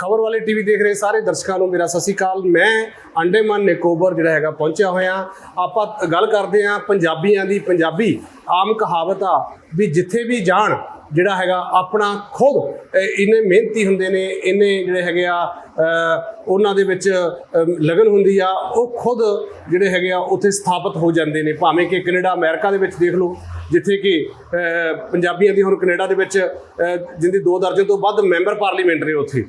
ਖਬਰ ਵਾਲੇ ਟੀਵੀ ਦੇਖ ਰਹੇ ਸਾਰੇ ਦਰਸ਼ਕਾਂ ਨੂੰ ਮੇਰਾ ਸਤਿ ਸ਼੍ਰੀ ਅਕਾਲ। ਮੈਂ ਅੰਡੇਮਾਨ ਨਿਕੋਬਰ ਜਿਹੜਾ ਹੈਗਾ ਪਹੁੰਚਿਆ ਹੋਇਆ। ਆਪਾਂ ਗੱਲ ਕਰਦੇ ਹਾਂ ਪੰਜਾਬੀਆਂ ਦੀ। ਪੰਜਾਬੀ ਆਮ ਕਹਾਵਤ ਆ ਵੀ ਜਿੱਥੇ ਵੀ ਜਾਣ ਜਿਹੜਾ ਹੈਗਾ ਆਪਣਾ ਖੁਦ ਅਹ, ਇੰਨੇ ਮਿਹਨਤੀ ਹੁੰਦੇ ਨੇ ਇੰਨੇ ਜਿਹੜੇ ਹੈਗੇ ਆ ਉਹਨਾਂ ਦੇ ਵਿੱਚ ਲਗਨ ਹੁੰਦੀ ਆ ਉਹ ਖੁਦ ਜਿਹੜੇ ਹੈਗੇ ਆ ਉੱਥੇ ਸਥਾਪਿਤ ਹੋ ਜਾਂਦੇ ਨੇ। ਭਾਵੇਂ ਕਿ ਕੈਨੇਡਾ ਅਮਰੀਕਾ ਦੇ ਵਿੱਚ ਦੇਖ ਲਓ ਜਿੱਥੇ ਕਿ ਪੰਜਾਬੀਆਂ ਦੀ ਹੁਣ ਕੈਨੇਡਾ ਦੇ ਵਿੱਚ ਅਹ, ਜਿੰਦੀ ਦੋ ਦਰਜਨ ਤੋਂ ਵੱਧ ਮੈਂਬਰ ਪਾਰਲੀਮੈਂਟ ਨੇ ਉੱਥੇ।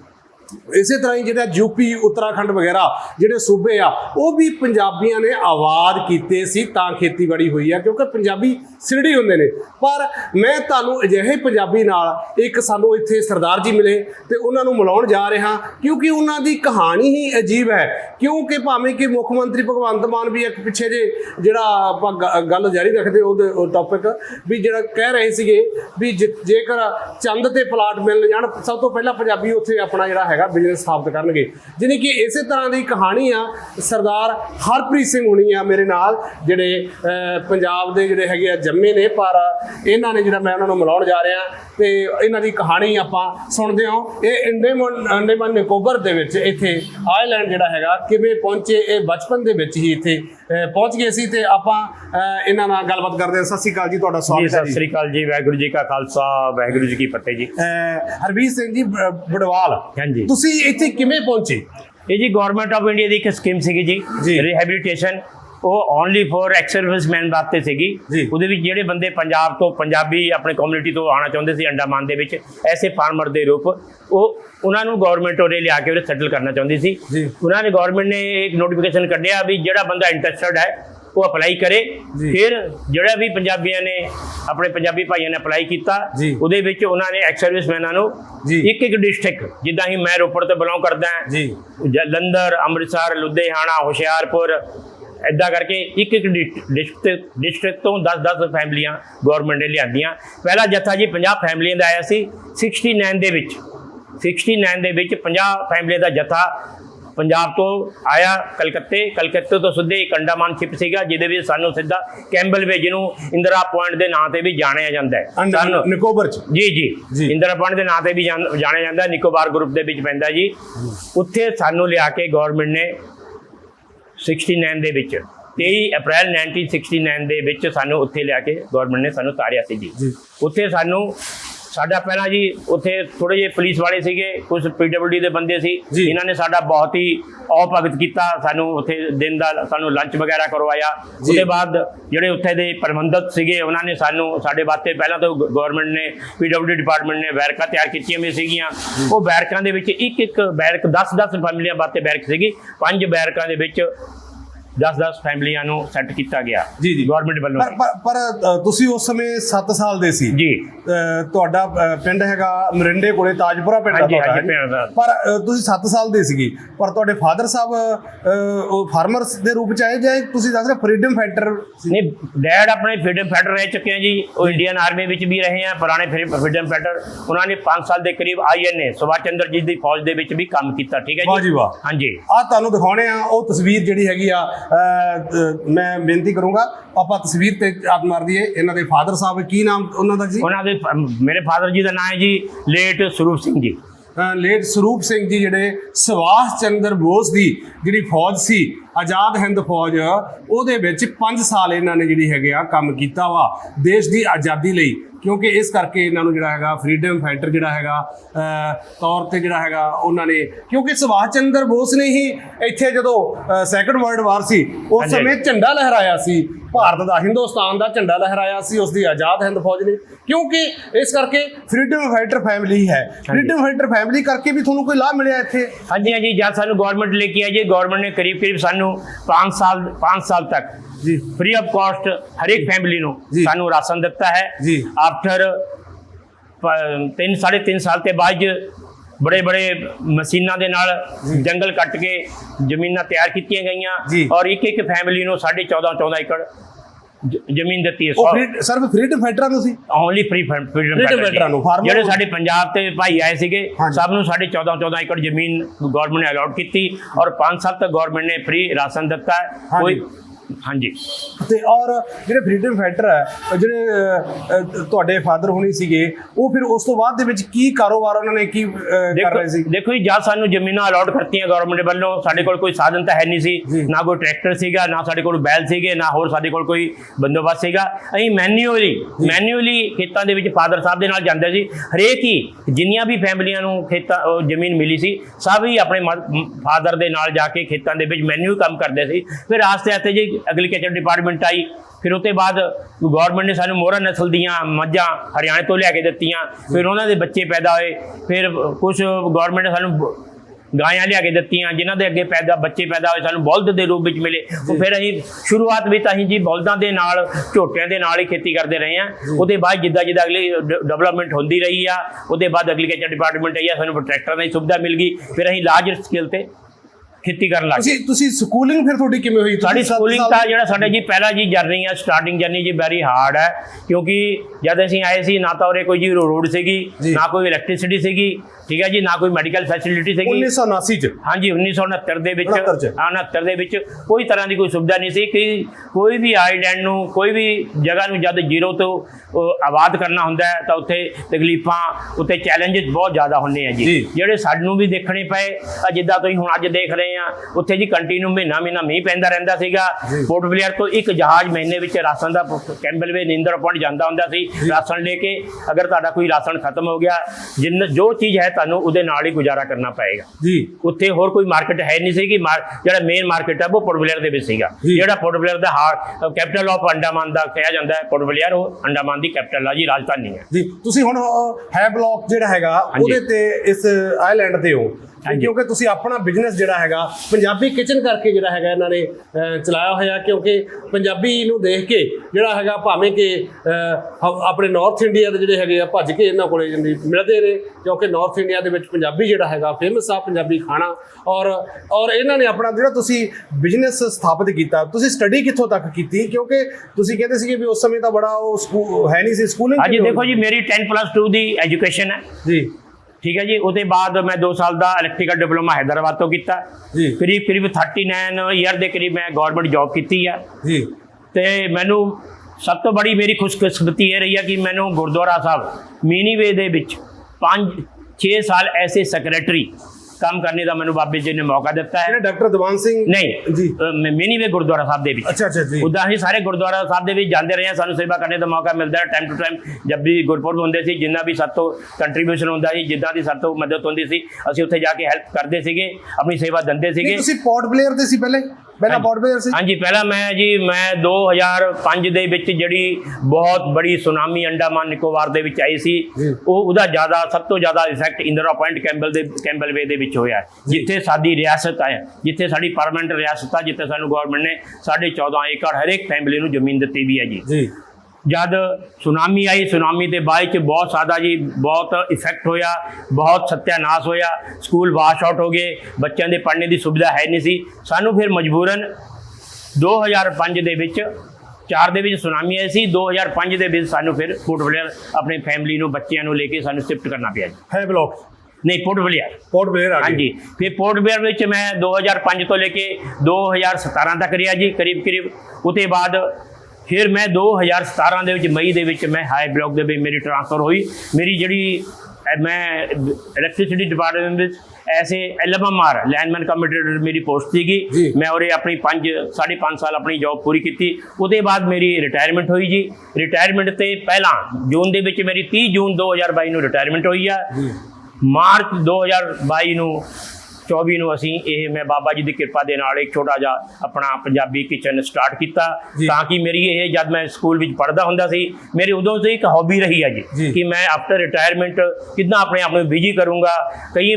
ਇਸੇ ਤਰ੍ਹਾਂ ਹੀ ਜਿਹੜਾ ਯੂਪੀ ਉੱਤਰਾਖੰਡ ਵਗੈਰਾ ਜਿਹੜੇ ਸੂਬੇ ਆ, ਉਹ ਵੀ ਪੰਜਾਬੀਆਂ ਨੇ ਆਵਾਜ਼ ਕੀਤੇ ਸੀ ਤਾਂ ਖੇਤੀਬਾੜੀ ਹੋਈ ਆ, ਕਿਉਂਕਿ ਪੰਜਾਬੀ ਸਿਰੜੀ ਹੁੰਦੇ ਨੇ। ਪਰ ਮੈਂ ਤੁਹਾਨੂੰ ਅਜਿਹੇ ਪੰਜਾਬੀ ਨਾਲ ਇੱਕ ਸਾਨੂੰ ਇੱਥੇ ਸਰਦਾਰ ਜੀ ਮਿਲੇ ਤੇ ਉਹਨਾਂ ਨੂੰ ਮਿਲਾਉਣ ਜਾ ਰਿਹਾ, ਕਿਉਂਕਿ ਉਹਨਾਂ ਦੀ ਕਹਾਣੀ ਹੀ ਅਜੀਬ ਹੈ। ਕਿਉਂਕਿ ਭਾਵੇਂ ਕਿ ਮੁੱਖ ਮੰਤਰੀ ਭਗਵੰਤ ਮਾਨ ਵੀ ਇੱਕ ਪਿੱਛੇ ਜੇ ਜਿਹੜਾ ਆਪਾਂ ਗ- ਗੱਲ ਜਾਰੀ ਰੱਖਦੇ ਉਹਦੇ, ਉਹ ਟੌਪਿਕ ਵੀ ਜਿਹੜਾ ਕਹਿ ਰਹੇ ਸੀਗੇ ਵੀ ਜੇ- ਜੇਕਰ ਚੰਦ ਤੇ ਪਲਾਟ ਮਿਲ ਜਾਣ, ਸਭ ਤੋਂ ਪਹਿਲਾਂ ਪੰਜਾਬੀ ਉੱਥੇ ਆਪਣਾ ਜਿਹੜਾ ਹੈਗਾ ਬਿਜ਼ਨਸ ਸਥਾਪਿਤ ਕਰਨਗੇ। ਜਿਹਨੇ ਕਿ ਇਸੇ ਤਰ੍ਹਾਂ ਦੀ ਕਹਾਣੀ ਆ ਸਰਦਾਰ ਹਰਪ੍ਰੀਤ ਸਿੰਘ ਹੁਣੀ ਆ ਮੇਰੇ ਨਾਲ ਜਿਹੜੇ ਪੰਜਾਬ ਦੇ ਜਿਹੜੇ ਹੈਗੇ ਆ ਜੰਮੇ ਨੇ ਪਰ ਇਹਨਾਂ ਨੇ ਜਿਹੜਾ ਮੈਂ ਉਹਨਾਂ ਨੂੰ ਮਿਲਾਉਣ ਜਾ ਰਿਹਾ ਤੇ ਇਹਨਾਂ ਦੀ ਕਹਾਣੀ ਆਪਾਂ ਸੁਣਦੇ ਹਾਂ। ਇਹ ਅੰਡੇਮਾਨ ਅੰਡੇਮਾਨ ਨਿਕੋਬਰ ਦੇ ਵਿੱਚ ਇੱਥੇ ਆਇਲੈਂਡ ਜਿਹੜਾ ਹੈਗਾ ਕਿਵੇਂ ਪਹੁੰਚੇ ਇਹ ਬਚਪਨ ਦੇ ਵਿੱਚ ਹੀ ਇੱਥੇ ਪਹੁੰਚ ਗਏ ਸੀ ਤੇ ਆਪਾਂ ਇਹਨਾਂ ਨਾਲ ਗੱਲਬਾਤ ਕਰਦੇ ਹਾਂ। ਸਤਿ ਸ਼੍ਰੀ ਅਕਾਲ ਜੀ ਤੁਹਾਡਾ ਸਵਾਗਤ ਹੈ ਸਤਿ ਸ੍ਰੀ ਅਕਾਲ ਜੀ ਵਾਹਿਗੁਰੂ ਜੀ ਕਾ ਖਾਲਸਾ ਵਾਹਿਗੁਰੂ ਜੀ ਕੀ ਫਤਿਹ ਜੀ। ਅਹ, ਹਰਬੀਰ ਸਿੰਘ ਜੀ ਬੜਵਾਲ। ਹਾਂਜੀ। ਤੁਸੀਂ ਇੱਥੇ ਕਿਵੇਂ ਪਹੁੰਚੇ ਇਹ ਜੀ ਗਵਰਨਮੈਂਟ ਆਫ ਇੰਡੀਆ ਦੀ ਇੱਕ ਸਕੀਮ ਸੀਗੀ ਜੀ। ਰਿਹੈਬਿਲਿਟੇਸ਼ਨ ਉਹ ਓਨਲੀ ਫॉर ਐਕਸ ਸਰਵਿਸਮੈਨ ਵਾਸਤੇ ਸੀਗੀ। ਉਹਦੇ ਵਿੱਚ ਜਿਹੜੇ ਬੰਦੇ ਪੰਜਾਬ ਤੋਂ ਪੰਜਾਬੀ ਆਪਣੇ ਕਮਿਊਨਿਟੀ ਤੋਂ ਆਉਣਾ ਚਾਹੁੰਦੇ ਸੀ ਅੰਡਾਮਾਨ ਦੇ ਵਿੱਚ ਐਸੇ ਫਾਰਮਰ ਦੇ ਰੂਪ ਉਹ ਉਹਨਾਂ ਨੂੰ ਗਵਰਨਮੈਂਟ ਉਰੇ ਲਿਆ ਕੇ ਉਰੇ ਸੈਟਲ ਕਰਨਾ ਚਾਹੁੰਦੀ ਸੀ। ਉਹਨਾਂ ਨੇ ਗਵਰਨਮੈਂਟ ਨੇ ਇੱਕ ਨੋਟੀਫਿਕੇਸ਼ਨ ਕੱਢਿਆ ਵੀ ਜਿਹੜਾ ਬੰਦਾ ਇੰਟਰਸਟਡ ਹੈ ਉਹ ਅਪਲਾਈ ਕਰੇ। ਫਿਰ ਜਿਹੜਾ ਵੀ ਪੰਜਾਬੀਆਂ ਨੇ ਆਪਣੇ ਪੰਜਾਬੀ ਭਾਈਆਂ ਨੇ ਅਪਲਾਈ ਕੀਤਾ। ਉਹਦੇ ਵਿੱਚ ਉਹਨਾਂ ਨੇ ਐਕਸ ਸਰਵਿਸਮੈਨਾਂ ਨੂੰ। ਇੱਕ ਇੱਕ ਡਿਸਟ੍ਰਿਕਟ ਜਿੱਦਾਂ ਹੀ ਮੈਂ ਰੋਪੜ ਤੋਂ ਬਿਲੋਂਗ ਕਰਦਾ ਹਾਂ ਜੀ ਜਲੰਧਰ ਅੰਮ੍ਰਿਤਸਰ ਲੁਧਿਆਣਾ ਹੁਸ਼ਿਆਰਪੁਰ ਐਦਾਂ ਕਰਕੇ ਇੱਕ ਇੱਕ ਡਿਸਟ੍ਰਿਕਟ ਡਿਸਟ੍ਰਿਕਟ ਤੋਂ 10-10 ਫੈਮਲੀਆਂ ਗਵਰਨਮੈਂਟ ਨੇ ਲਿਆਂਦੀਆਂ ਪਹਿਲਾ ਜੱਥਾ ਜੀ 50 ਫੈਮਲੀਆਂ ਦਾ ਆਇਆ ਸੀ 69 ਦੇ ਵਿੱਚ 69 ਦੇ ਵਿੱਚ 50 ਫੈਮਲੀਆਂ ਦਾ ਜੱਥਾ ਪੰਜਾਬ ਤੋਂ ਆਇਆ ਕਲਕੱਤੇ ਕਲਕੱਤੇ ਤੋਂ ਸਿੱਧੇ ਇੱਕ ਅੰਡਾਮਾਨ ਸ਼ਿਪ ਸੀਗਾ ਜਿਹਦੇ ਵਿੱਚ ਸਾਨੂੰ ਸਿੱਧਾ ਕੈਂਬਲ ਵੇ ਜਿਹਨੂੰ ਇੰਦਰਾ ਪੁਆਇੰਟ ਦੇ ਨਾਂ ਤੇ ਵੀ ਜਾਣਿਆ ਜਾਂਦਾ ਹੈ। ਸਾਨੂੰ ਨਿਕੋਬਰ ਚ? ਜੀ ਜੀ। ਇੰਦਰਾ ਪੁਆਇੰਟ ਦੇ ਨਾਂ ਤੇ ਵੀ ਜਾਣ- ਜਾਣਿਆ ਜਾਂਦਾ ਨਿਕੋਬਾਰ ਗਰੁੱਪ ਦੇ ਵਿੱਚ ਪੈਂਦਾ ਜੀ। ਉੱਥੇ ਸਾਨੂੰ ਲਿਆ ਕੇ ਗਵਰਨਮੈਂਟ ਨੇ 69 ਦੇ ਵਿੱਚ 23 ਅਪ੍ਰੈਲ 1969 ਦੇ ਵਿੱਚ ਸਾਨੂੰ ਉੱਥੇ ਲਿਆ ਕੇ ਗਵਰਨਮੈਂਟ ਨੇ ਸਾਨੂੰ ਤਾਰਿਆ ਸੀ ਜੀ। ਉੱਥੇ ਸਾਨੂੰ ਸਾਡਾ ਪਹਿਲਾਂ ਜੀ ਉੱਥੇ ਥੋੜੇ ਜਿਹੇ ਪੁਲਿਸ ਵਾਲੇ ਸੀਗੇ ਕੁਝ ਪੀਡਬਲਯੂਡੀ ਦੇ ਬੰਦੇ ਸੀ। ਜੀ। ਇਹਨਾਂ ਨੇ ਸਾਡਾ ਬਹੁਤ ਹੀ ਔ ਭਗਤ ਕੀਤਾ ਸਾਨੂੰ ਉੱਥੇ ਦਿਨ ਦਾ ਸਾਨੂੰ ਲੰਚ ਵਗੈਰਾ ਕਰਵਾਇਆ। ਉਹਦੇ ਬਾਅਦ ਜਿਹੜੇ ਉੱਥੇ ਦੇ ਪ੍ਰਬੰਧਕ ਸੀਗੇ ਉਹਨਾਂ ਨੇ ਸਾਨੂੰ ਸਾਡੇ ਵਾਸਤੇ ਪਹਿਲਾਂ ਤਾਂ ਗਵਰਨਮੈਂਟ ਨੇ ਪੀਡਬਲਯੂ ਡਿਪਾਰਟਮੈਂਟ ਨੇ ਬੈਰਕਾਂ ਤਿਆਰ ਕੀਤੀਆਂ ਵੀ ਸੀਗੀਆਂ। ਉਹ ਬੈਰਕਾਂ ਦੇ ਵਿੱਚ ਇੱਕ ਇੱਕ ਬੈਰਕ 10-10 ਫੈਮਲੀਆਂ ਵਾਸਤੇ ਬੈਰਕ ਸੀਗੀ। ਪੰਜ ਬੈਰਕਾਂ ਦੇ ਵਿੱਚ ਦਸ ਦਸ ਫੈਮਲੀਆਂ ਨੂੰ ਸੈੱਟ ਕੀਤਾ ਗਿਆ। ਜੀ ਜੀ। ਗਵਰਨਮੈਂਟ ਵੱਲੋਂ। ਪਰ ਤੁਸੀਂ ਉਸ ਸਮੇਂ 7 ਸਾਲ ਦੇ ਸੀ। ਜੀ। ਤੁਹਾਡਾ ਪਿੰਡ ਹੈਗਾ ਮਰਿੰਡੇ ਕੋਲੇ ਤਾਜਪੁਰਾ ਪਿੰਡ ਦਾ। ਪਰ ਤੁਸੀਂ 7 ਸਾਲ ਦੇ ਸੀਗੇ। ਪਰ ਤੁਹਾਡੇ ਫਾਦਰ ਸਾਹਿਬ ਫਾਰਮਰਸ ਦੇ ਰੂਪ ਚ ਆਏ ਜਾਂ ਤੁਸੀਂ ਦੱਸ ਰਹੇ ਫਰੀडम ਫਾਈਟਰ ਨਹੀਂ ਡੈਡ ਆਪਣੇ ਫਰੀडम ਫਾਈਟਰ ਰਹਿ ਚੁੱਕੇ ਆ ਜੀ। ਉਹ ਇੰਡੀਅਨ ਆਰਮੀ ਵਿੱਚ ਵੀ ਰਹੇ ਆ ਪੁਰਾਣੇ ਫਰੀडम ਫਾਈਟਰ ਉਹਨਾਂ ਨੇ 5 ਸਾਲ ਦੇ ਕਰੀਬ ਆਈਐਨਏ ਸੁਭਾਸ਼ ਚੰਦਰ ਜੀ ਦੀ ਫੌਜ ਦੇ ਵਿੱਚ ਵੀ ਕੰਮ ਕੀਤਾ ਠੀਕ ਹੈ ਜੀ? ਵਾਹ ਜੀ ਵਾਹ। ਹਾਂਜੀ। ਆ ਤੁਹਾਨੂੰ ਦਿਖਾਉਣੇ ਆ ਉਹ ਤਸਵੀਰ ਜਿਹੜੀ ਹੈਗੀ ਆ ਮੈਂ ਬੇਨਤੀ ਕਰੂੰਗਾ ਆਪਾਂ ਤਸਵੀਰ ਤੇ ਹੱਥ ਮਾਰ ਦਈਏ। ਇਹਨਾਂ ਦੇ ਫਾਦਰ ਸਾਹਿਬ ਕੀ ਨਾਮ ਉਹਨਾਂ ਦਾ ਜੀ? ਉਹਨਾਂ ਦੇ ਮੇਰੇ ਫਾਦਰ ਜੀ ਦਾ ਨਾਮ ਹੈ ਜੀ ਲੇਟ ਸਰੂਪ ਸਿੰਘ ਜੀ। ਲੇਟ ਸਰੂਪ ਸਿੰਘ ਜੀ ਜਿਹੜੇ ਸੁਭਾਸ਼ ਚੰਦਰ ਬੋਸ ਦੀ ਜਿਹੜੀ ਫੌਜ ਸੀ ਆਜ਼ਾਦ ਹਿੰਦ ਫੌਜ ਉਹਦੇ ਵਿੱਚ 5 ਸਾਲ ਇਹਨਾਂ ਨੇ ਜਿਹੜੀ ਹੈਗੇ ਆ ਕੰਮ ਕੀਤਾ ਵਾ ਦੇਸ਼ ਦੀ ਆਜ਼ਾਦੀ ਲਈ ਕਿਉਂਕਿ ਇਸ ਕਰਕੇ ਇਹਨਾਂ ਨੂੰ ਜਿਹੜਾ ਹੈਗਾ ਫਰੀडम ਫਾਈਟਰ ਜਿਹੜਾ ਹੈਗਾ ਤੌਰ ਤੇ ਜਿਹੜਾ ਹੈਗਾ ਉਹਨਾਂ ਨੇ ਕਿਉਂਕਿ ਸੁਭਾਸ਼ ਚੰਦਰ ਬੋਸ ਨੇ ਹੀ ਇੱਥੇ ਜਦੋਂ ਸੈਕੰਡ ਵਰਲਡ ਵਾਰ ਸੀ ਉਸ ਸਮੇਂ ਝੰਡਾ ਲਹਿਰਾਇਆ ਸੀ ਭਾਰਤ ਦਾ ਹਿੰਦੁਸਤਾਨ ਦਾ ਝੰਡਾ ਲਹਿਰਾਇਆ ਸੀ ਉਸ ਦੀ ਆਜ਼ਾਦ ਹਿੰਦ ਫੌਜ ਨੇ ਕਿਉਂਕਿ ਇਸ ਕਰਕੇ ਫਰੀडम ਫਾਈਟਰ ਫੈਮਿਲੀ ਹੈ ਫਰੀडम ਫਾਈਟਰ ਫੈਮਿਲੀ ਕਰਕੇ ਵੀ ਤੁਹਾਨੂੰ ਕੋਈ ਲਾਭ ਮਿਲਿਆ ਇੱਥੇ? ਹਾਂਜੀ ਹਾਂਜੀ ਜਦ ਸਾਨੂੰ ਗਵਰਨਮੈਂਟ ਲੈ ਕੇ ਆਈ ਜੀ ਗਵਰਨਮੈਂਟ ਨੇ ਕਰੀਬ ਕਰੀਬ ਸਾਨੂੰ 5 ਸਾਲ 5 ਸਾਲ ਤੱਕ ਜੀ ਫ੍ਰੀ ਆਫ ਕਾਸਟ ਹਰ ਇੱਕ ਫੈਮਿਲੀ ਨੂੰ। ਸਾਨੂੰ ਰਾਸ਼ਨ ਦਿੱਤਾ ਹੈ ਜੀ। ਆਫਟਰ 3 3.5 ਸਾਲ ਤੇ ਬਾਅਦ ਬੜੇ ਬੜੇ ਮਸ਼ੀਨਾਂ ਦੇ ਨਾਲ ਜੰਗਲ ਕੱਟ ਕੇ ਜ਼ਮੀਨਾਂ ਤਿਆਰ ਕੀਤੀਆਂ। ਗਈਆਂ ਔਰ ਇੱਕ ਇੱਕ ਫੈਮਿਲੀ ਨੂੰ 14.5 14 ਏਕੜ ਜ਼ਮੀਨ ਦਿੱਤੀ ਹੈ ਉਹ ਫਰੀ ਸਿਰਫ ਫਰੀडम ਫਾਈਟਰਾਂ ਨੂੰ ਸੀ ਓਨਲੀ ਫ੍ਰੀ Freedom fighter ਨੂੰ, ਜਿਹੜੇ। ਸਾਡੇ ਪੰਜਾਬ ਤੇ ਭਾਈ ਆਏ ਸੀਗੇ। ਸਭ ਨੂੰ ਸਾਡੇ 14 14 ਏਕੜ ਜ਼ਮੀਨ ਗਵਰਨਮੈਂਟ ਨੇ ਅਲਾਟ ਕੀਤੀ ਔਰ 5 ਸਾਲ ਤੱਕ ਗਵਰਨਮੈਂਟ ਨੇ ਫ੍ਰੀ ਰਾਸ਼ਨ ਦਿੱਤਾ। ਕੋਈ ਹਾਂਜੀ। ਤੇ ਔਰ ਜਿਹੜੇ ਫਰੀडम ਫਾਈਟਰ ਹੈ ਜਿਹੜੇ ਤੁਹਾਡੇ ਫਾਦਰ ਹੋਣੀ ਸੀਗੇ ਉਹ ਫਿਰ ਉਸ ਤੋਂ ਬਾਅਦ ਦੇ ਵਿੱਚ ਕੀ ਕਾਰੋਬਾਰ ਉਹਨਾਂ ਨੇ ਕੀ ਕਰ ਰਹੇ ਸੀ? ਦੇਖੋ ਦੇਖੋ ਜੀ ਜਦ ਸਾਨੂੰ ਜ਼ਮੀਨਾਂ ਅਲਾਟ ਕਰਤੀਆਂ ਗਵਰਨਮੈਂਟ ਵੱਲੋਂ ਸਾਡੇ ਕੋਲ ਕੋਈ ਸਾਧਨ ਤਾਂ ਹੈ ਨਹੀਂ ਸੀ। ਨਾ ਕੋਈ ਟਰੈਕਟਰ ਸੀਗਾ ਨਾ ਸਾਡੇ ਕੋਲ ਬੈਲ ਸੀਗੇ ਨਾ ਹੋਰ ਸਾਡੇ ਕੋਲ ਕੋਈ ਬੰਦੋਬਸਤ ਸੀਗਾ। ਅਸੀਂ ਮੈਨੂਅਲੀ ਮੈਨੂਅਲੀ ਖੇਤਾਂ ਦੇ ਵਿੱਚ ਫਾਦਰ ਸਾਹਿਬ ਦੇ ਨਾਲ ਜਾਂਦੇ ਸੀ। ਹਰੇਕ ਹੀ ਜਿੰਨੀਆਂ ਵੀ ਫੈਮਲੀਆਂ ਨੂੰ ਖੇਤਾਂ ਉਹ ਜ਼ਮੀਨ ਮਿਲੀ ਸੀ ਸਭ ਹੀ ਆਪਣੇ ਫਾਦਰ ਦੇ ਨਾਲ ਜਾ ਕੇ ਖੇਤਾਂ ਦੇ ਵਿੱਚ ਮੈਨੂਅਲ ਕੰਮ ਕਰਦੇ ਸੀ। ਫਿਰ ਆਸਤੇ ਆਸਤੇ ਜੀ ਐਗਰੀਕਲਚਰ ਡਿਪਾਰਟਮੈਂਟ ਆਈ। ਫਿਰ ਉਹਦੇ ਬਾਅਦ ਗਵਰਨਮੈਂਟ ਨੇ ਸਾਨੂੰ ਮੋਹਰਾ ਨਸਲ ਦੀਆਂ ਮੱਝਾਂ ਹਰਿਆਣੇ ਤੋਂ ਲਿਆ ਕੇ ਦਿੱਤੀਆਂ। ਫਿਰ ਉਹਨਾਂ ਦੇ ਬੱਚੇ ਪੈਦਾ ਹੋਏ। ਫਿਰ ਕੁਝ ਗਵਰਨਮੈਂਟ ਨੇ ਸਾਨੂੰ ਗਾਇਆਂ ਲਿਆ ਕੇ ਦਿੱਤੀਆਂ, ਜਿਨ੍ਹਾਂ ਦੇ ਅੱਗੇ ਪੈਦਾ ਬੱਚੇ ਪੈਦਾ ਹੋਏ, ਸਾਨੂੰ ਬਲਦ ਦੇ ਰੂਪ ਵਿੱਚ ਮਿਲੇ। ਉਹ ਫਿਰ ਅਸੀਂ ਸ਼ੁਰੂਆਤ ਵਿੱਚ ਅਸੀਂ ਜੀ ਬਲਦਾਂ ਦੇ ਨਾਲ, ਝੋਟਿਆਂ ਦੇ ਨਾਲ ਹੀ ਖੇਤੀ ਕਰਦੇ ਰਹੇ ਹਾਂ। ਉਹਦੇ ਬਾਅਦ ਜਿੱਦਾਂ ਜਿੱਦਾਂ ਅਗਲੀ ਡਿਵੈਲਪਮੈਂਟ ਹੁੰਦੀ ਰਹੀ ਆ, ਉਹਦੇ ਬਾਅਦ ਐਗਰੀਕਲਚਰ ਡਿਪਾਰਟਮੈਂਟ ਆਈ ਆ, ਸਾਨੂੰ ਟਰੈਕਟਰਾਂ ਦੀ ਸੁਵਿਧਾ ਮਿਲ ਗਈ। ਫਿਰ ਅਸੀਂ ਲਾਰਜ ਸਕੇਲ ਤੇ ਖੇਤੀ ਕਰਨ ਲੱਗ ਤੁਸੀਂ ਤੁਸੀਂ ਸਕੂਲਿੰਗ ਫਿਰ ਤੁਹਾਡੀ ਕਿਵੇਂ ਹੋਈ ਸਾਡੀ ਸਕੂਲਿੰਗ ਤਾਂ ਜਿਹੜਾ ਸਾਡਾ ਜੀ ਪਹਿਲਾ ਜੀ ਜਰਨੀ ਆ ਸਟਾਰਟਿੰਗ ਜਰਨੀ ਜੀ ਵੈਰੀ ਹਾਰਡ ਹੈ ਕਿਉਂਕਿ ਜਦ ਅਸੀਂ ਆਏ ਸੀ ਨਾ ਤਾਂ ਉਰੇ ਕੋਈ ਜੀ ਰੋਡ ਸੀਗੀ। ਨਾ ਕੋਈ ਇਲੈਕਟ੍ਰਿਸਿਟੀ ਸੀਗੀ ਠੀਕ ਹੈ ਜੀ ਨਾ ਕੋਈ ਮੈਡੀਕਲ ਫੈਸਿਲਿਟੀ ਸੀਗੀ 1979 ਚ ਹਾਂਜੀ 1969 ਦੇ ਵਿੱਚ 69 ਚ। ਹਾਂ, 69 ਦੇ ਵਿੱਚ ਕੋਈ ਤਰ੍ਹਾਂ ਦੀ ਕੋਈ ਸੁਵਿਧਾ ਨਹੀਂ ਸੀ ਕਿ ਕੋਈ ਵੀ ਆਈਲੈਂਡ ਨੂੰ ਕੋਈ ਵੀ ਜਗ੍ਹਾ ਨੂੰ ਜਦ ਜ਼ੀਰੋ ਤੋਂ ਆਬਾਦ ਕਰਨਾ ਹੁੰਦਾ ਹੈ ਤਾਂ ਉੱਥੇ ਤਕਲੀਫਾਂ ਉੱਥੇ ਚੈਲੰਜਸ ਬਹੁਤ ਜ਼ਿਆਦਾ ਹੁੰਦੇ ਆ ਜੀ। ਜਿਹੜੇ ਸਾਨੂੰ ਵੀ ਦੇਖਣੇ ਪਏ ਜਿੱਦਾਂ ਤੁਸੀਂ ਹੁਣ ਅੱਜ ਦੇਖ ਰਹੇ ਆ ਉੱਥੇ ਜੀ ਕੰਟੀਨਿਊ ਮਹੀਨਾ ਮਹੀਨਾ ਮੀਂਹ ਪੈਂਦਾ ਰਹਿੰਦਾ ਸੀਗਾ। ਪੋਰਟ ਬਲੇਅਰ ਤੋਂ ਇੱਕ ਜਹਾਜ਼ ਮਹੀਨੇ ਵਿੱਚ ਰਾਸ਼ਨ ਦਾ ਕੈਂਬਲਵੇ ਨਿੰਦਰ ਪੁਆਇੰਟ ਜਾਂਦਾ ਹੁੰਦਾ ਸੀ। ਰਾਸ਼ਨ ਲੈ ਕੇ ਅਗਰ ਤੁਹਾਡਾ ਕੋਈ ਰਾਸ਼ਨ ਖਤਮ ਹੋ ਗਿਆ ਜਿੰਨ ਜੋ ਚੀਜ਼ ਹੈ ਤੁਹਾਨੂੰ ਉਹਦੇ ਨਾਲ ਹੀ ਗੁਜ਼ਾਰਾ ਕਰਨਾ ਪਏਗਾ। ਜੀ। ਉੱਥੇ ਹੋਰ ਕੋਈ ਮਾਰਕੀਟ ਹੈ ਨਹੀਂ ਸੀ ਕਿ ਮਾਰ- ਜਿਹੜਾ ਮੇਨ ਮਾਰਕੀਟ ਹੈ ਉਹ ਪੋਰਟ ਬਲੇਅਰ ਦੇ ਵਿੱਚ ਸੀਗਾ। ਜਿਹੜਾ ਪੋਰਟ ਬਲੇਅਰ ਦਾ ਹਾਰ ਕੈਪੀਟਲ ਆਫ ਅੰਡਾਮਾਨ ਦਾ ਕਿਹਾ ਜਾਂਦਾ ਹੈ ਪੋਰਟ ਬਲੇਅਰ ਉਹ ਅੰਡਾਮਾਨ ਦੀ ਕੈਪੀਟਲ ਆ ਜੀ ਰਾਜਧਾਨੀ ਹੈ। ਜੀ। ਤੁਸੀਂ ਹੁਣ ਹੈ ਬਲੌਕ ਜਿਹੜਾ ਹੈਗਾ। ਉਹਦੇ ਤੇ ਇਸ ਆਈਲੈਂਡ ਤੇ ਹੋ। ਕਿਉਂਕਿ ਤੁਸੀਂ ਆਪਣਾ ਬਿਜ਼ਨਸ ਜਿਹੜਾ ਹੈਗਾ ਪੰਜਾਬੀ ਕਿਚਨ ਕਰਕੇ ਜਿਹੜਾ ਹੈਗਾ ਇਹਨਾਂ ਨੇ ਚਲਾਇਆ ਹੋਇਆ ਕਿਉਂਕਿ ਪੰਜਾਬੀ ਨੂੰ ਦੇਖ ਕੇ ਜਿਹੜਾ ਹੈਗਾ ਭਾਵੇਂ ਕਿ ਆਪਣੇ ਨਾਰਥ ਇੰਡੀਆ ਦੇ ਜਿਹੜੇ ਹੈਗੇ ਆ ਭੱਜ ਕੇ ਇਹਨਾਂ ਕੋਲੇ ਜਾਂਦੀ ਮਿਲਦੇ ਨੇ ਕਿਉਂਕਿ ਨਾਰਥ ਇੰਡੀਆ ਦੇ ਵਿੱਚ ਪੰਜਾਬੀ ਜਿਹੜਾ ਹੈਗਾ ਫੇਮਸ ਆ ਪੰਜਾਬੀ ਖਾਣਾ। ਔਰ ਔਰ ਇਹਨਾਂ ਨੇ ਆਪਣਾ ਜਿਹੜਾ ਤੁਸੀਂ ਬਿਜ਼ਨਸ ਸਥਾਪਿਤ ਕੀਤਾ ਤੁਸੀਂ ਸਟੱਡੀ ਕਿੱਥੋਂ ਤੱਕ ਕੀਤੀ? ਕਿਉਂਕਿ ਤੁਸੀਂ ਕਹਿੰਦੇ ਸੀਗੇ ਵੀ ਉਸ ਸਮੇਂ ਤਾਂ ਬੜਾ ਉਹ ਹੈ ਨਹੀਂ ਸੀ ਸਕੂਲਿੰਗ ਹਾਂਜੀ ਦੇਖੋ ਜੀ ਮੇਰੀ 10 ਪਲੱਸ 2 ਦੀ ਐਜੂਕੇਸ਼ਨ ਹੈ। ਜੀ। ਠੀਕ ਹੈ ਜੀ ਉਹਦੇ ਬਾਅਦ ਮੈਂ 2 ਸਾਲ ਦਾ ਇਲੈਕਟ੍ਰੀਕਲ ਡਿਪਲੋਮਾ ਹੈਦਰਾਬਾਦ ਤੋਂ ਕੀਤਾ। ਜੀ। ਕਰੀਬ ਕਰੀਬ 39 ਈਅਰ ਦੇ ਕਰੀਬ ਮੈਂ ਗਵਰਨਮੈਂਟ ਜੌਬ ਕੀਤੀ ਆ। ਜੀ। ਤੇ ਮੈਨੂੰ ਸਭ ਤੋਂ ਬੜੀ ਮੇਰੀ ਖੁਸ਼ਕਿਸਮਤੀ ਇਹ ਰਹੀ ਆ ਕਿ ਮੈਨੂੰ ਗੁਰਦੁਆਰਾ ਸਾਹਿਬ ਮੀਨੀਵੇ ਦੇ ਵਿੱਚ 5 6 ਸਾਲ ਐਸੇ ਸੈਕਟਰੀ ਕੰਮ ਕਰਨੇ ਦਾ ਮੈਨੂੰ ਬਾਬੇ ਜੀ ਨੇ ਮੌਕਾ ਦਿੱਤਾ ਹੈ। ਜਿਹੜੇ ਡਾਕਟਰ ਦੀਵਾਨ ਸਿੰਘ? ਨਹੀਂ ਜੀ। ਮੀਨੀਵੇ ਗੁਰਦੁਆਰਾ ਸਾਹਿਬ ਦੇ ਵਿੱਚ। ਅੱਛਾ ਅੱਛਾ ਜੀ। ਉਦਾਂ ਹੀ ਸਾਰੇ ਗੁਰਦੁਆਰਾ ਸਾਹਿਬ ਦੇ ਵਿੱਚ ਜਾਂਦੇ ਰਹੇ ਹਾਂ ਸਾਨੂੰ ਸੇਵਾ ਕਰਨ ਦਾ ਮੌਕਾ ਮਿਲਦਾ ਹੈ। ਟਾਈਮ ਟੂ ਟਾਈਮ ਜਦ ਵੀ ਗੁਰਪੁਰਬ ਹੁੰਦੇ ਸੀ ਜਿੰਨਾ ਵੀ ਸਾਤੋਂ ਕੰਟਰੀਬਿਊਸ਼ਨ ਹੁੰਦਾ ਸੀ ਜਿੱਦਾਂ ਦੀ ਸਾਤੋਂ ਮਦਦ ਹੁੰਦੀ ਸੀ ਅਸੀਂ ਉੱਥੇ ਜਾ ਕੇ ਹੈਲਪ ਕਰਦੇ ਸੀਗੇ ਆਪਣੀ ਸੇਵਾ ਦਿੰਦੇ ਸੀਗੇ। ਤੁਸੀਂ ਪੋਰਟ ਪਲੇਅਰ ਤੇ ਸੀ ਪਹਿਲੇ? ਪਹਿਲਾਂ। ਪੋਰਟ ਪਲੇਅਰ ਸੀ ਹਾਂਜੀ ਪਹਿਲਾਂ ਮੈਂ ਜੀ ਮੈਂ 2005 ਦੇ ਵਿੱਚ ਜਿਹੜੀ ਬਹੁਤ ਬੜੀ ਸੁਨਾਮੀ ਅੰਡਾਮਾਨ ਨਿਕੋਬਾਰ ਦੇ ਵਿੱਚ ਆਈ ਸੀ। ਉਹ ਉਹਦਾ ਜ਼ਿਆਦਾ ਸਭ ਤੋਂ ਜ਼ਿਆਦਾ ਇਫੈਕਟ ਇੰਦਰਾ ਪੁਆਇੰਟ ਕੈਂਬਲ ਦੇ ਕੈਂਬਲਵੇ ਦੇ ਵਿੱਚ ਹੋਇਆ। ਜਿੱਥੇ ਸਾਡੀ ਰਿਆਸਤ ਹੈ ਜਿੱਥੇ ਸਾਡੀ ਪਰਮਨੈਂਟ ਰਿਆਸਤ ਆ ਜਿੱਥੇ ਸਾਨੂੰ ਗਵਰਨਮੈਂਟ ਨੇ 14.5 ਏਕੜ ਹਰੇਕ ਫੈਮਿਲੀ ਨੂੰ ਜ਼ਮੀਨ ਦਿੱਤੀ ਵੀ ਹੈ ਜੀ ਜੀ ਜਦ ਸੁਨਾਮੀ ਆਈ ਸੁਨਾਮੀ ਦੇ ਬਾਅਦ ਚ ਬਹੁਤ ਜ਼ਿਆਦਾ ਜੀ ਬਹੁਤ ਇਫੈਕਟ ਹੋਇਆ ਬਹੁਤ ਸੱਤਿਆਨਾਸ਼ ਹੋਇਆ ਸਕੂਲ ਵਾਸ਼ ਆਊਟ ਹੋ ਗਏ ਬੱਚਿਆਂ ਦੇ ਪੜ੍ਹਨੇ ਦੀ ਸੁਵਿਧਾ ਹੈ ਨਹੀਂ ਸੀ। ਸਾਨੂੰ ਫਿਰ ਮਜਬੂਰਨ 2005 ਦੇ ਵਿੱਚ ਚਾਰ ਦੇ ਵਿੱਚ ਸੁਨਾਮੀ ਆਈ ਸੀ 2005 ਦੇ ਵਿੱਚ ਸਾਨੂੰ ਫਿਰ ਪੋਰਟ ਬਲੇਅਰ ਆਪਣੇ ਫੈਮਿਲੀ ਨੂੰ ਬੱਚਿਆਂ ਨੂੰ ਲੈ ਕੇ ਸਾਨੂੰ ਸ਼ਿਫਟ ਕਰਨਾ ਪਿਆ ਜੀ। ਹੈ ਬਲੌਕ ਨਹੀਂ ਪੋਰਟ ਬਲੇਅਰ ਪੋਰਟ ਪਲੇਅਰ ਆ ਗਏ। ਹਾਂਜੀ ਫਿਰ ਪੋਰਟ ਬਲੇਅਰ ਵਿੱਚ ਮੈਂ 2005 ਤੋਂ ਲੈ ਕੇ 2017 ਤੱਕ ਰਿਹਾ ਜੀ ਕਰੀਬ ਕਰੀਬ ਉਤੇ ਬਾਅਦ ਫਿਰ ਮੈਂ 2017 ਦੇ ਵਿੱਚ ਮਈ ਦੇ ਵਿੱਚ ਮੈਂ ਹਾਈ ਬਲਾਕ ਦੇ ਵਿੱਚ ਮੇਰੀ ਟ੍ਰਾਂਸਫਰ ਹੋਈ। ਮੇਰੀ ਜਿਹੜੀ ਮੈਂ ਇਲੈਕਟ੍ਰਿਸਿਟੀ ਡਿਪਾਰਟਮੈਂਟ ਵਿੱਚ ਐਸੇ ਐਲਐਮਆਰ ਲੈਂਡਮੈਨ ਕਮਿਟਡ ਮੇਰੀ ਪੋਸਟ ਸੀਗੀ। ਮੈਂ ਉਰੇ ਆਪਣੀ 5 5.5 ਸਾਲ ਆਪਣੀ ਜੌਬ ਪੂਰੀ ਕੀਤੀ। ਉਹਦੇ ਬਾਅਦ ਮੇਰੀ ਰਿਟਾਇਰਮੈਂਟ ਹੋਈ ਜੀ। ਰਿਟਾਇਰਮੈਂਟ ਤੇ ਪਹਿਲਾਂ ਜੂਨ ਦੇ ਵਿੱਚ ਮੇਰੀ 30 ਜੂਨ 2022 ਨੂੰ ਰਿਟਾਇਰਮੈਂਟ ਹੋਈ ਆ। ਮਾਰਚ 2022 ਨੂੰ 24 ਨੂੰ ਅਸੀਂ ਇਹ ਮੈਂ ਬਾਬਾ ਜੀ ਦੀ ਕਿਰਪਾ ਦੇ ਨਾਲ ਇੱਕ ਛੋਟਾ ਜਿਹਾ ਆਪਣਾ ਪੰਜਾਬੀ ਕਿਚਨ ਸਟਾਰਟ ਕੀਤਾ। ਤਾਂ ਕਿ ਮੇਰੀ ਇਹ ਜਦ ਮੈਂ ਸਕੂਲ ਵਿੱਚ ਪੜ੍ਹਦਾ ਹੁੰਦਾ ਸੀ ਮੇਰੀ ਉਦੋਂ ਤੋਂ ਇੱਕ ਹੌਬੀ ਰਹੀ ਹੈ ਜੀ। ਕਿ ਮੈਂ ਆਫਟਰ ਰਿਟਾਇਰਮੈਂਟ ਕਿੱਦਾਂ ਆਪਣੇ ਆਪ ਨੂੰ ਬਿਜ਼ੀ ਕਰੂੰਗਾ ਕਈ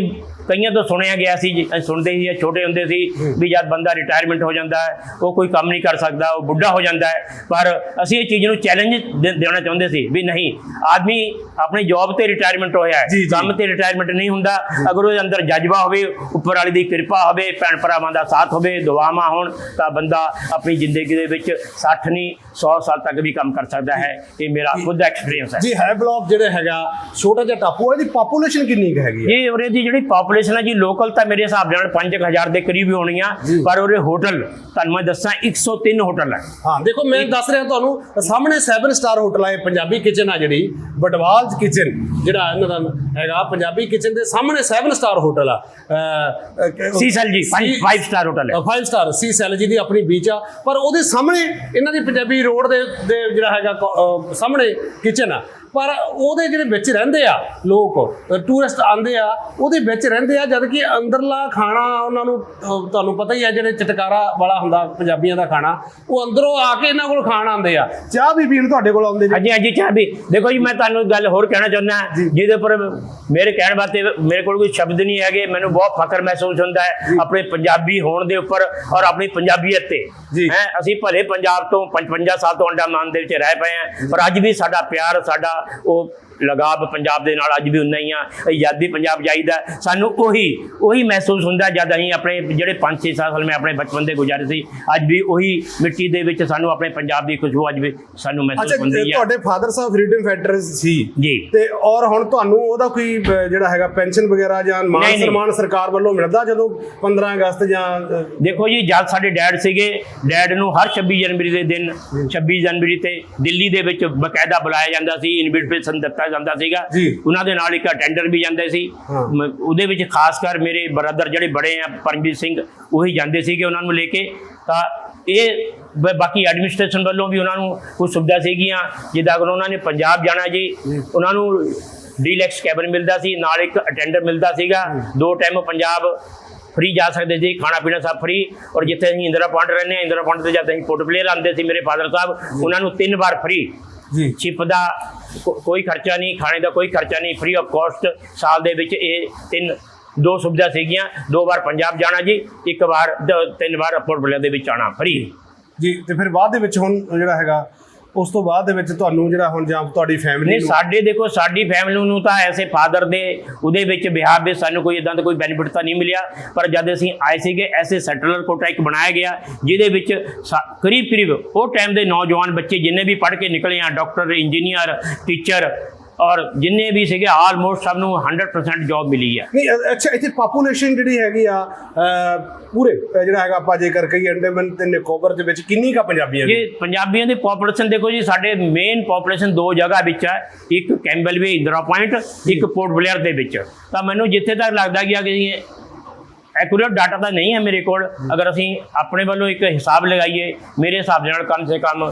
ਕਈਆਂ ਤੋਂ ਸੁਣਿਆ ਗਿਆ ਸੀ ਸੁਣਦੇ ਹੀ ਛੋਟੇ ਹੁੰਦੇ ਸੀ ਵੀ ਜਦ ਬੰਦਾ ਰਿਟਾਇਰਮੈਂਟ ਹੋ ਜਾਂਦਾ ਹੈ ਉਹ ਕੋਈ ਕੰਮ ਨਹੀਂ ਕਰ ਸਕਦਾ ਉਹ ਬੁੱਢਾ ਹੋ ਜਾਂਦਾ ਹੈ ਪਰ ਅਸੀਂ ਇਹ ਚੀਜ਼ ਨੂੰ ਚੈਲੰਜ ਦੇਣਾ ਚਾਹੁੰਦੇ ਸੀ ਵੀ ਨਹੀਂ ਆਦਮੀ ਆਪਣੀ ਜੌਬ ਤੇ ਰਿਟਾਇਰਮੈਂਟ ਹੋਇਆ ਹੈ। ਕੰਮ ਤੇ ਰਿਟਾਇਰਮੈਂਟ ਨਹੀਂ ਹੁੰਦਾ ਅਗਰ ਉਹਦੇ ਅੰਦਰ ਜਜ਼ਬਾ ਹੋਵੇ ਉੱਪਰ ਵਾਲੀ ਦੀ ਕਿਰਪਾ ਹੋਵੇ, ਭੈਣ ਭਰਾਵਾਂ ਦਾ ਸਾਥ ਹੋਵੇ, ਦੁਆਵਾਂ ਹੋਣ, ਤਾਂ ਬੰਦਾ ਆਪਣੀ ਜ਼ਿੰਦਗੀ ਦੇ ਵਿੱਚ 60 ਨਹੀਂ 100 ਸਾਲ ਤੱਕ ਵੀ ਕੰਮ ਕਰ ਸਕਦਾ ਹੈ ਇਹ ਮੇਰਾ ਖੁਦ ਦਾ ਐਕਸਪੀਰੀਅੰਸ ਹੈ। ਜੀ ਹੈ ਬਲੌਕ ਜਿਹੜਾ ਹੈਗਾ ਛੋਟਾ ਜਿਹਾ ਟਾਪੂ ਹੈ, ਇਹਦੀ ਪਾਪੂਲੇਸ਼ਨ ਕਿੰਨੀ ਕੁ ਹੈਗੀ ਹੈ? ਇਹ ਉਰੇ ਦੀ ਜਿਹੜੀ ਪਾਪੂਲੇਸ਼ਨ ਹੈ ਜੀ ਲੋਕਲ ਤਾਂ ਮੇਰੇ ਹਿਸਾਬ ਨਾਲ 5000 ਦੇ ਕਰੀਬ ਹੀ ਹੋਣੀ ਆ ਜੀ। ਪਰ ਉਰੇ ਹੋਟਲ ਤੁਹਾਨੂੰ ਮੈਂ ਦੱਸਾਂ 103 ਹੋਟਲ ਹੈ। ਹਾਂ ਦੇਖੋ ਮੈਂ ਦੱਸ ਰਿਹਾ ਤੁਹਾਨੂੰ ਸਾਹਮਣੇ 7 ਸਟਾਰ ਹੋਟਲ ਹੈ ਪੰਜਾਬੀ ਕਿਚਨ ਆ ਜਿਹੜੀ ਬਟਵਾਲ ਕਿਚਨ ਜਿਹੜਾ ਇਹਨਾਂ ਦਾ ਹੈਗਾ ਪੰਜਾਬੀ ਕਿਚਨ ਦੇ ਸਾਹਮਣੇ 7 ਸਟਾਰ ਹੋਟਲ ਆ। ਸੀਸਲ ਜੀ 5 ਸਟਾਰ ਹੋਟਲ ਹੈ। 5 ਸਟਾਰ ਸੀ ਸੈਲ ਜੀ ਦੀ ਆਪਣੀ ਬੀਚ ਆ ਪਰ ਉਹਦੇ ਸਾਹਮਣੇ ਇਹਨਾਂ ਦੀ ਪੰਜਾਬੀ ਰੋਡ ਦੇ ਦੇ ਜਿਹੜਾ ਹੈਗਾ ਕ- ਅਹ ਸਾਹਮਣੇ ਕਿਚਨ ਆ। ਪਰ ਉਹਦੇ ਜਿਹੜੇ ਵਿੱਚ ਰਹਿੰਦੇ ਆ ਲੋਕ ਟੂਰਿਸਟ ਆਉਂਦੇ ਆ ਉਹਦੇ ਵਿੱਚ ਰਹਿੰਦੇ ਆ ਜਦ ਕਿ ਅੰਦਰਲਾ ਖਾਣਾ ਉਹਨਾਂ ਨੂੰ ਤੁਹਾਨੂੰ ਪਤਾ ਹੀ ਆ ਜਿਹੜੇ ਚਟਕਾਰਾ ਵਾਲਾ ਹੁੰਦਾ ਪੰਜਾਬੀਆਂ ਦਾ ਖਾਣਾ ਉਹ ਅੰਦਰੋਂ ਆ ਕੇ ਇਹਨਾਂ ਕੋਲ ਖਾਣ ਆਉਂਦੇ ਆ। ਚਾਹ ਵੀ ਪੀਣ ਤੁਹਾਡੇ ਕੋਲ ਆਉਂਦੇ ਨੇ? ਹਾਂਜੀ ਹਾਂਜੀ ਚਾਹ ਵੀ। ਦੇਖੋ ਜੀ ਮੈਂ ਤੁਹਾਨੂੰ ਇੱਕ ਗੱਲ ਹੋਰ ਕਹਿਣਾ ਚਾਹੁੰਦਾ ਜਿਹਦੇ ਉੱਪਰ ਮੇਰੇ ਕਹਿਣ ਵਾਸਤੇ ਮੇਰੇ ਕੋਲ ਕੋਈ ਸ਼ਬਦ ਨਹੀਂ ਹੈਗੇ ਮੈਨੂੰ ਬਹੁਤ ਫਖਰ ਮਹਿਸੂਸ ਹੁੰਦਾ ਹੈ ਆਪਣੇ ਪੰਜਾਬੀ ਹੋਣ ਦੇ ਉੱਪਰ ਔਰ ਆਪਣੀ ਪੰਜਾਬੀਅਤ ਤੇ। ਜੀ। ਹੈ ਅਸੀਂ ਭਲੇ ਪੰਜਾਬ ਤੋਂ 55 ਸਾਲ ਤੋਂ ਅੰਡਾਮਾਨ ਦੇ ਵਿੱਚ ਰਹਿ ਪਏ ਹਾਂ ਪਰ ਅੱਜ ਵੀ ਸਾਡਾ ਪਿਆਰ ਸਾਡਾ ਉਹ ਲਗਾਵ ਪੰਜਾਬ ਦੇ ਨਾਲ ਅੱਜ ਵੀ ਉਨਾ ਹੀ ਆ ਆਜ਼ਾਦੀ ਪੰਜਾਬ ਜਾਈਦਾ। ਸਾਨੂੰ ਉਹੀ ਉਹੀ ਮਹਿਸੂਸ ਹੁੰਦਾ ਜਦ ਅਸੀਂ ਆਪਣੇ ਜਿਹੜੇ 5-6 ਸਾਲ ਮੈਂ ਆਪਣੇ ਬਚਪਨ ਦੇ ਗੁਜ਼ਾਰੇ ਸੀ ਅੱਜ ਵੀ ਉਹੀ ਮਿੱਟੀ ਦੇ ਵਿੱਚ ਸਾਨੂੰ ਆਪਣੇ ਪੰਜਾਬ ਦੀ ਖੁਸ਼ਬੂ ਅੱਜ ਵੀ ਸਾਨੂੰ ਮਹਿਸੂਸ ਹੁੰਦੀ ਹੈ ਤੁਹਾਡੇ ਫਾਦਰ ਸਾਹਿਬ ਫਰੀडम ਫਾਈਟਰ ਸੀ। ਜੀ। ਤੇ ਔਰ ਹੁਣ ਤੁਹਾਨੂੰ ਉਹਦਾ ਕੋਈ ਜਿਹੜਾ ਹੈਗਾ ਪੈਨਸ਼ਨ ਵਗੈਰਾ ਜਾਂ ਮਾਨ। ਸਨਮਾਨ ਸਰਕਾਰ ਵੱਲੋਂ ਮਿਲਦਾ ਜਦੋਂ 15 ਅਗਸਤ ਜਾਂ ਦੇਖੋ ਜੀ ਜਦ ਸਾਡੇ ਡੈਡ ਸੀਗੇ ਡੈਡ ਨੂੰ ਹਰ 26 ਜਨਵਰੀ ਦੇ ਦਿਨ 26 ਜਨਵਰੀ ਤੇ ਦਿੱਲੀ ਦੇ ਵਿੱਚ ਬਕਾਇਦਾ ਬੁਲਾਇਆ ਜਾਂਦਾ ਸੀ ਇਨਵੀਟੇਸ਼ਨ ਦਿੱਤਾ ਜਾਂਦਾ ਸੀਗਾ। ਉਹਨਾਂ ਦੇ ਨਾਲ ਇੱਕ ਅਟੈਂਡਰ ਵੀ ਜਾਂਦੇ ਸੀ। ਉਹਦੇ ਵਿੱਚ ਖਾਸ ਕਰ ਮੇਰੇ ਬ੍ਰਦਰ ਜਿਹੜੇ ਬੜੇ ਆ ਪਰਮਜੀਤ ਸਿੰਘ ਉਹੀ ਜਾਂਦੇ ਸੀਗੇ ਉਹਨਾਂ ਨੂੰ ਲੈ ਕੇ। ਤਾਂ ਇਹ ਬਾਕੀ ਐਡਮਿਨਿਸਟ੍ਰੇਸ਼ਨ ਵੱਲੋਂ ਵੀ ਉਹਨਾਂ ਨੂੰ ਕੁਝ ਸੁਵਿਧਾ ਸੀਗੀਆਂ। ਜਿੱਦਾਂ ਅਗਰ ਉਹਨਾਂ ਨੇ ਪੰਜਾਬ ਜਾਣਾ ਜੀ ਉਹਨਾਂ ਨੂੰ ਡੀਲੈਕਸ ਕੈਬਨ ਮਿਲਦਾ ਸੀ ਨਾਲ ਇੱਕ ਅਟੈਂਡਰ ਮਿਲਦਾ ਸੀਗਾ। ਦੋ ਟਾਈਮ ਪੰਜਾਬ ਫ੍ਰੀ ਜਾ ਸਕਦੇ ਸੀ ਖਾਣਾ ਪੀਣਾ ਸਭ ਫ੍ਰੀ ਔਰ ਜਿੱਥੇ ਅਸੀਂ ਇੰਦਰਾ ਪੁਆਇੰਟ ਰਹਿੰਦੇ ਹਾਂ ਇੰਦਰਾ ਪੁਆਇੰਟ ਤੇ ਜਦ ਅਸੀਂ ਪੋਰਟ ਪਲੇਅਰ ਆਉਂਦੇ ਸੀ ਮੇਰੇ ਫਾਦਰ ਸਾਹਿਬ ਉਹਨਾਂ ਨੂੰ ਤਿੰਨ ਵਾਰ ਫ੍ਰੀ ਜੀ। ਸ਼ਿਪ ਦਾ ਕੋਈ ਖਰਚਾ ਨਹੀਂ, ਖਾਣੇ ਦਾ ਕੋਈ ਖਰਚਾ ਨਹੀਂ ਫ੍ਰੀ ਆਫ ਕਾਸਟ ਸਾਲ ਦੇ ਵਿੱਚ ਇਹ ਤਿੰਨ, ਦੋ ਸੁਵਿਧਾ ਸੀਗੀਆਂ, ਦੋ ਵਾਰ ਪੰਜਾਬ ਜਾਣਾ ਜੀ, ਇੱਕ ਵਾਰ ਤਿੰਨ ਵਾਰ ਪੋਰਟ ਬਲੇਅਰ ਦੇ ਵਿੱਚ ਆਣਾ ਫ੍ਰੀ ਜੀ, ਤੇ ਫਿਰ ਬਾਅਦ ਦੇ ਵਿੱਚ ਹੁਣ ਜਿਹੜਾ ਹੈਗਾ ਉਸ ਤੋਂ ਬਾਅਦ ਦੇ ਵਿੱਚ ਤੁਹਾਨੂੰ ਜਿਹੜਾ ਹੁਣ ਜਾਂ ਤੁਹਾਡੀ ਫੈਮਿਲੀ ਨਹੀਂ ਨੂੰ ਸਾਡੇ ਦੇਖੋ ਸਾਡੀ ਫੈਮਿਲੀ ਨੂੰ ਤਾਂ ਐਸੇ ਫਾਦਰ ਦੇ ਉਹਦੇ ਵਿੱਚ ਵਿਆਹ ਵਿੱਚ ਸਾਨੂੰ ਕੋਈ ਇਦਾਂ ਦਾ ਕੋਈ ਬੈਨੀਫਿਟ ਤਾਂ ਨਹੀਂ ਮਿਲਿਆ। ਪਰ ਜਦ ਅਸੀਂ ਆਏ ਸੀਗੇ ਐਸੇ ਸੈਟਲਰ ਕੋਟਾ ਇੱਕ ਬਣਾਇਆ ਗਿਆ ਜਿਹਦੇ ਵਿੱਚ ਕਰੀਬ ਕਰੀਬ ਉਹ ਟਾਈਮ ਦੇ ਨੌਜਵਾਨ ਬੱਚੇ ਜਿੰਨੇ ਵੀ ਪੜ੍ਹ ਕੇ ਨਿਕਲੇ ਆ ਡਾਕਟਰ ਇੰਜੀਨੀਅਰ ਟੀਚਰ ਔਰ ਜਿੰਨੇ ਵੀ ਸੀਗੇ ਆਲਮੋਸਟ ਸਭ ਨੂੰ 100% ਜੌਬ ਮਿਲੀ ਆ। ਨਹੀਂ ਅੱਛਾ ਇੱਥੇ ਪਾਪੂਲੇਸ਼ਨ ਜਿਹੜੀ ਹੈਗੀ ਆ ਪੂਰੇ ਜਿਹੜਾ ਹੈਗਾ ਆਪਾਂ ਜੇਕਰ ਕਹੀਏ ਅੰਡੇਮਨ ਤੇ ਨਿਕੋਬਰ ਦੇ ਵਿੱਚ ਕਿੰਨੀ ਕਾ ਪੰਜਾਬੀਆਂ ਦੀ? ਇਹ ਪੰਜਾਬੀਆਂ ਦੀ ਪੋਪੂਲੇਸ਼ਨ ਦੇਖੋ ਜੀ ਸਾਡੇ ਮੇਨ ਪੋਪੂਲੇਸ਼ਨ ਦੋ ਜਗ੍ਹਾ ਵਿੱਚ ਹੈ ਇੱਕ ਕੈਂਬਲਵੇ ਇੰਦਰਾ ਪੁਆਇੰਟ ਇੱਕ ਪੋਰਟ ਬਲੇਅਰ ਦੇ ਵਿੱਚ। ਤਾਂ ਮੈਨੂੰ ਜਿੱਥੇ ਤੱਕ ਲੱਗਦਾ ਗਿਆ ਕਿ ਐਕੂਰੇਟ ਡਾਟਾ ਤਾਂ ਨਹੀਂ ਹੈ ਮੇਰੇ ਕੋਲ ਅਗਰ ਅਸੀਂ ਆਪਣੇ ਵੱਲੋਂ ਇੱਕ ਹਿਸਾਬ ਲਗਾਈਏ ਮੇਰੇ ਹਿਸਾਬ ਨਾਲ ਕਮ ਸੇ ਕਮ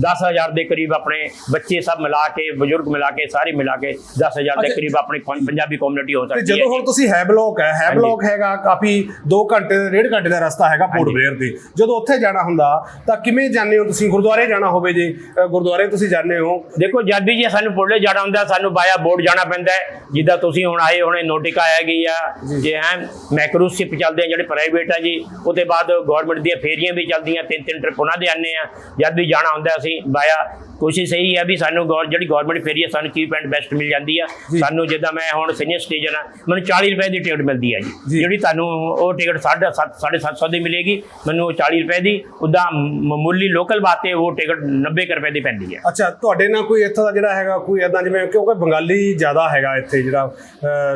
10000 ਦੇ ਕਰੀਬ ਆਪਣੇ ਬੱਚੇ ਸਭ ਮਿਲਾ ਕੇ ਬਜ਼ੁਰਗ ਮਿਲਾ ਕੇ ਸਾਰੇ ਮਿਲਾ ਕੇ 10000 ਦੇ। ਕਰੀਬ ਆਪਣੀ ਪੰਜਾਬੀ ਕਮਿਊਨਿਟੀ ਹੋ ਤੇ ਸਕਦੀ ਜਦੋਂ ਹੈ। ਹੁਣ ਤੁਸੀਂ ਹੈ ਬਲੌਕ ਹੈ ਹੈ। ਬਲੌਕ ਹੈਗਾ ਕਾਫੀ 2 ਘੰਟੇ ਡੇਢ ਘੰਟੇ ਦਾ ਰਸਤਾ ਹੈਗਾ ਪੋਰਟ। ਬਲੇਅਰ ਦੀ ਜਦੋਂ ਉੱਥੇ ਜਾਣਾ ਹੁੰਦਾ ਤਾਂ ਕਿਵੇਂ ਜਾਂਦੇ ਹੋ ਤੁਸੀਂ? ਗੁਰਦੁਆਰੇ ਜਾਣਾ ਹੋਵੇ ਜੀ ਗੁਰਦੁਆਰੇ ਤੁਸੀਂ ਜਾਂਦੇ ਹੋ। ਦੇਖੋ ਜਦ ਵੀ ਜੇ ਸਾਨੂੰ ਪੁੱਲੇ ਜਾਣਾ ਹੁੰਦਾ ਸਾਨੂੰ ਬਾਇਆ ਬੋਰਡ ਜਾਣਾ ਪੈਂਦਾ ਹੈ। ਜਿੱਦਾਂ ਤੁਸੀਂ ਹੁਣ ਆਏ ਹੋਣੇ ਨੋਟਿਕਾ ਆਇਆ ਗਈ ਆ ਜੇ। ਹੈ ਮੈਕਰੂਜ਼ ਸ਼ਿਪ ਚੱਲਦੇ ਆ ਜਿਹੜੇ ਪ੍ਰਾਈਵੇਟ ਆ ਜੀ ਉਹਦੇ ਬਾਅਦ ਗਵਰਨਮੈਂਟ ਦੀਆਂ ਫੇਰੀਆਂ ਵੀ ਚੱਲਦੀਆਂ ਤਿੰਨ ਤਿੰਨ ਟ੍ਰਿਪ ਉਹਨਾਂ ਦੇ ਆਨੇ ਆ। ਜਦ ਵੀ ਜਾਣਾ ਹੁੰਦਾ ਅਸੀਂ ਬਾਇਆ ਕੋਸ਼ਿਸ਼ ਇਹੀ ਹੈ ਵੀ ਸਾਨੂੰ ਗੌਰ ਜਿਹੜੀ ਗਵਰਨਮੈਂਟ ਫੇਰੀ ਹੈ ਸਾਨੂੰ ਚੀਪ ਐਂਡ ਬੈਸਟ ਮਿਲ ਜਾਂਦੀ ਆ। ਸਾਨੂੰ ਜਿੱਦਾਂ ਮੈਂ ਹੁਣ ਸੀਨੀਅਰ ਸਟੇਜਨ ਆ ਮੈਨੂੰ 40 ਰੁਪਏ ਦੀ ਟਿਕਟ ਮਿਲਦੀ ਹੈ ਜੀ। ਜਿਹੜੀ ਤੁਹਾਨੂੰ ਉਹ ਟਿਕਟ 7.5 750 ਦੀ ਮਿਲੇਗੀ ਮੈਨੂੰ ਉਹ 40 ਰੁਪਏ ਦੀ ਉਦਾਂ ਮਾਮੂਲੀ ਲੋਕਲ ਬਾਤੇ ਉਹ ਟਿਕਟ 90 ਕੁ ਰੁਪਏ ਦੀ ਪੈਂਦੀ ਹੈ ਅੱਛਾ ਤੁਹਾਡੇ ਨਾਲ ਕੋਈ ਇੱਥੋਂ ਦਾ ਜਿਹੜਾ ਹੈਗਾ ਕੋਈ ਇਦਾਂ ਜਿਵੇਂ ਕਿਉਂਕਿ ਬੰਗਾਲੀ ਜ਼ਿਆਦਾ ਹੈਗਾ ਇੱਥੇ ਜਿਹੜਾ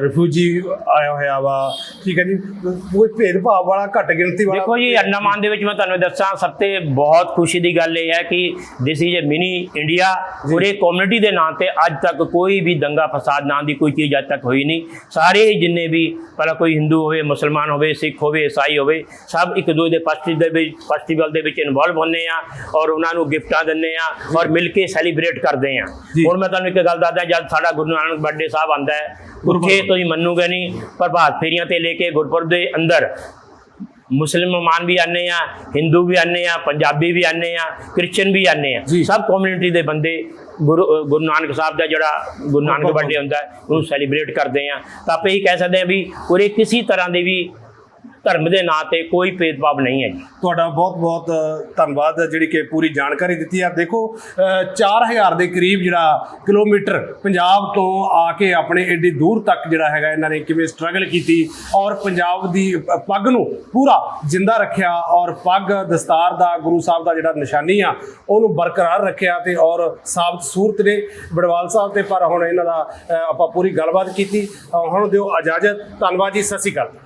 ਰਿਫਿਊਜੀ ਆਇਆ ਹੋਇਆ ਵਾ ਠੀਕ ਹੈ ਜੀ ਕੋਈ ਭੇਦਭਾਵ ਵਾਲਾ ਘੱਟ ਗਿਣਤੀ ਵਾਲਾ ਦੇਖੋ ਜੀ ਅੰਡਾਮਾਨ ਦੇ ਵਿੱਚ ਮੈਂ ਤੁਹਾਨੂੰ ਦੱਸਾਂ ਸਭ ਤੋਂ ਬਹੁਤ ਖੁਸ਼ੀ ਦੀ ਗੱਲ ਇਹ ਹੈ ਕਿ this is a mini India ਪੂਰੇ ਕਮਿਊਨਿਟੀ ਦੇ ਨਾਂ ਤੇ ਅੱਜ ਤੱਕ ਕੋਈ ਵੀ ਦੰਗਾ ਫਸਾਦ ਨਾਂ ਦੀ ਕੋਈ ਚੀਜ਼ ਅੱਜ ਤੱਕ ਹੋਈ ਨਹੀਂ। ਸਾਰੇ ਹੀ ਜਿੰਨੇ ਵੀ ਭਲਾ ਕੋਈ ਹਿੰਦੂ ਹੋਵੇ ਮੁਸਲਮਾਨ ਹੋਵੇ ਸਿੱਖ ਹੋਵੇ ਈਸਾਈ ਹੋਵੇ ਸਭ ਇੱਕ ਦੂਜੇ ਦੇ ਫੈਸਟੀਵਲ ਦੇ ਵਿੱਚ ਫੈਸਟੀਵਲ ਦੇ ਵਿੱਚ ਇਨਵੋਲਵ ਹੁੰਦੇ ਆ ਔਰ ਉਹਨਾਂ ਨੂੰ ਗਿਫਟਾਂ ਦਿੰਦੇ ਆ ਔਰ ਮਿਲ ਕੇ ਸੈਲੀਬ੍ਰੇਟ ਕਰਦੇ ਆ। ਹੁਣ ਮੈਂ ਤੁਹਾਨੂੰ ਇੱਕ ਗੱਲ ਦੱਸਦਾ ਜਦ ਸਾਡਾ ਗੁਰੂ ਨਾਨਕ ਬਰਥਡੇ ਸਾਹਿਬ ਆਂਦਾ ਹੈ ਉੱਥੇ ਤੁਸੀਂ ਮੰਨੋਗੇ ਨਹੀਂ ਪ੍ਰਭਾਤ ਫੇਰੀਆਂ ਤੇ ਲੈ ਕੇ ਗੁਰਪੁਰਬ ਦੇ ਅੰਦਰ ਮੁਸਲਮਾਨ ਵੀ ਆਨੇ ਆ ਹਿੰਦੂ ਵੀ ਆਨੇ ਆ ਪੰਜਾਬੀ ਵੀ ਆਨੇ ਆ ਕ੍ਰਿਸਚੀਅਨ ਵੀ ਆਨੇ ਆ। ਸਭ ਕਮਿਊਨਿਟੀ ਦੇ ਬੰਦੇ ਗੁਰੂ ਗੁਰੂ ਨਾਨਕ ਸਾਹਿਬ ਦਾ ਜਿਹੜਾ ਗੁਰੂ ਨਾਨਕ। ਬਰਥਡੇ ਹੁੰਦਾ ਉਹਨੂੰ ਸੈਲੀਬ੍ਰੇਟ ਕਰਦੇ ਆ ਤਾਂ ਆਪਾਂ ਇਹ ਕਹਿ ਸਕਦੇ ਆ ਵੀ ਉਰੇ ਕਿਸੇ ਤਰ੍ਹਾਂ ਦੇ ਵੀ ਧਰਮ ਦੇ ਨਾਂ ਤੇ ਕੋਈ ਭੇਦਭਾਵ ਨਹੀਂ ਹੈ ਜੀ। ਤੁਹਾਡਾ ਬਹੁਤ ਬਹੁਤ ਧੰਨਵਾਦ ਜਿਹੜੀ ਕਿ ਪੂਰੀ ਜਾਣਕਾਰੀ ਦਿੱਤੀ ਆ। ਦੇਖੋ ਅ, 4000 ਦੇ ਕਰੀਬ ਜਿਹੜਾ ਕਿਲੋਮੀਟਰ ਪੰਜਾਬ ਤੋਂ ਆ ਕੇ ਆਪਣੇ ਐਡੀ ਦੂਰ ਤੱਕ ਜਿਹੜਾ ਹੈਗਾ ਇਹਨਾਂ ਨੇ ਕਿਵੇਂ ਸਟਰਗਲ ਕੀਤੀ ਔਰ ਪੰਜਾਬ ਦੀ ਪੱਗ ਨੂੰ ਪੂਰਾ ਜਿੰਦਾ ਰੱਖਿਆ ਔਰ ਪੱਗ ਦਸਤਾਰ ਦਾ ਗੁਰੂ ਸਾਹਿਬ ਦਾ ਜਿਹੜਾ ਨਿਸ਼ਾਨੀ ਆ ਉਹਨੂੰ ਬਰਕਰਾਰ ਰੱਖਿਆ ਤੇ ਔਰ ਸਾਬਤ ਸੂਰਤ ਨੇ ਬੜਵਾਲ ਸਾਹਿਬ ਤੇ ਪਰ ਹੁਣ ਇਹਨਾਂ ਦਾ ਆਪਾਂ ਪੂਰੀ ਗੱਲਬਾਤ ਕੀਤੀ। ਹੁਣ ਦਿਓ ਇਜਾਜ਼ਤ। ਧੰਨਵਾਦ ਜੀ ਸਤਿ ਸ਼੍ਰੀ ਅਕਾਲ।